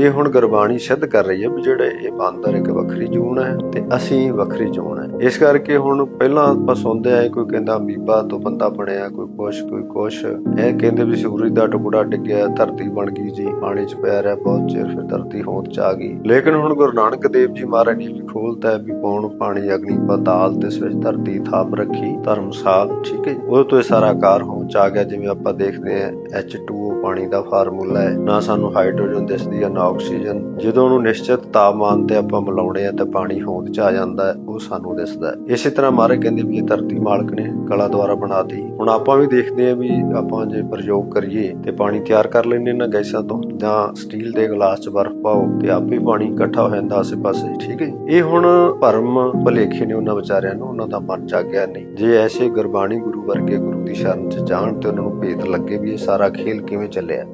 ਇਹ ਹੁਣ ਗੁਰਬਾਣੀ ਸਿੱਧ ਕਰ ਰਹੀ ਹੈ ਵੀ ਜਿਹੜੇ ਇਹ ਬਾਂਦਰ ਇੱਕ ਵੱਖਰੀ ਜੂਨ ਹੈ ਤੇ ਅਸੀਂ ਵੱਖਰੀ ਜੂਨ ਹੈ। ਇਸ ਕਰਕੇ ਹੁਣ ਪਹਿਲਾਂ ਆਪਾਂ ਸੁਣਦੇ ਆਏ ਕੋਈ ਕਹਿੰਦਾ ਅਮੀਬਾ ਤੋਂ ਬੰਦਾ ਬਣਿਆ, ਕੋਈ ਕੁਛ ਕੋਈ ਕੁਛ। ਇਹ ਕਹਿੰਦੇ ਵੀ ਸੂਰਜ ਦਾ ਟੁਕੜਾ ਡਿੱਗਿਆ ਧਰਤੀ ਬਣ ਗਈ ਜੀ, ਪਾਣੀ 'ਚ ਪੈ ਰਿਹਾ, ਬਹੁਤ ਚਿਰ ਫਿਰ ਧਰਤੀ ਹੋਂਦ 'ਚ ਆ ਗਈ। ਲੇਕਿਨ ਹੁਣ ਗੁਰੂ ਨਾਨਕ ਦੇਵ ਜੀ ਮਹਾਰਾਜ ਨੇ ਵੀ ਖੋਲਤਾ ਹੈ ਵੀ ਪੌਣ, ਪਾਣੀ, ਅਗਨੀ, ਪਤਾਲ ਤੇ ਇਸ ਵਿੱਚ ਧਰਤੀ ਥਾਪ ਰੱਖੀ, ਧਰਮਸਾਲ, ਠੀਕ ਹੈ ਜੀ। ਉਹ ਤੋਂ ਇਹ ਸਾਰਾ ਆਕਾਰ ਹੋ 'ਚ ਆ ਗਿਆ, ਜਿਵੇਂ ਆਪਾਂ ਦੇਖਦੇ ਹਾਂ H2O ਪਾਣੀ ਦਾ ਫਾਰਮੂਲਾ ਹੈ। ਨਾ ਸਾਨੂੰ ਹਾਈਡਰੋਜਨ ਦਿਸਦੀ ਹੈ ਨਾ ਆਕਸੀਜਨ। ਜਦੋਂ ਉਹਨੂੰ ਨਿਸ਼ਚਿਤ ਤਾਪਮਾਨ ਤੇ ਆਪਾਂ ਮਿਲਾਉਣੇ ਆ ਤਾਂ ਪਾਣੀ ਹੋਂਦ 'ਚ ਆ ਜਾਂਦਾ ਹੈ, ਉਹ ਸਾਨੂੰ ਦਿਸਦਾ ਹੈ। ਇਸੇ ਤਰ੍ਹਾਂ ਮਹਾਰਾਜ ਕਹਿੰਦੇ ਵੀ ਇਹ ਧਰਤੀ ਮਾਲਕ ਨੇ ਕਲਾ ਦੁਆਰਾ ਬਣਾਤੀ। ਹੁਣ ਆਪਾਂ ਵੀ ਦੇਖਦੇ ਹਾਂ ਵੀ ਆਪਾਂ ਜੇ ਪ੍ਰਯੋਗ ਕਰੀਏ ਤੇ ਪਾਣੀ ਤਿਆਰ ਕਰ ਲੈਂਦੇ ਨਾ ਗੈਸਾਂ ਤੋਂ, ਜਾਂ ਸਟੀਲ ਦੇ ਗਲਾਸ 'ਚ ਬਰਫ਼ ਪਾਓ ਤੇ ਆਪੇ ਪਾਣੀ ਇਕੱਠਾ ਹੋ ਜਾਂਦਾ ਆਸੇ-ਪਾਸੇ, ਠੀਕ ਹੈ ਇਹ ਹੁਣ ਭਰਮ ਭਲੇਖੇ ਨੇ ਉਹਨਾਂ ਵਿਚਾਰਿਆਂ ਨੂੰ, ਉਹਨਾਂ ਦਾ ਮਨ ਜਾਗਿਆ ਨਹੀਂ। ਜੇ ਐਸੇ ਗੁਰਬਾਣੀ ਗੁਰੂ ਵਰਗੇ ਗੁਰੂ ਦੀ ਸ਼ਰਨ 'ਚ ਜਾ ਜਾਣ ਤੇ ਉਹਨਾਂ ਨੂੰ ਭੇਤ ਲੱਗੇ ਵੀ ਇਹ ਸਾਰਾ ਖੇਲ ਕਿਵੇਂ ਚੱਲਿਆ।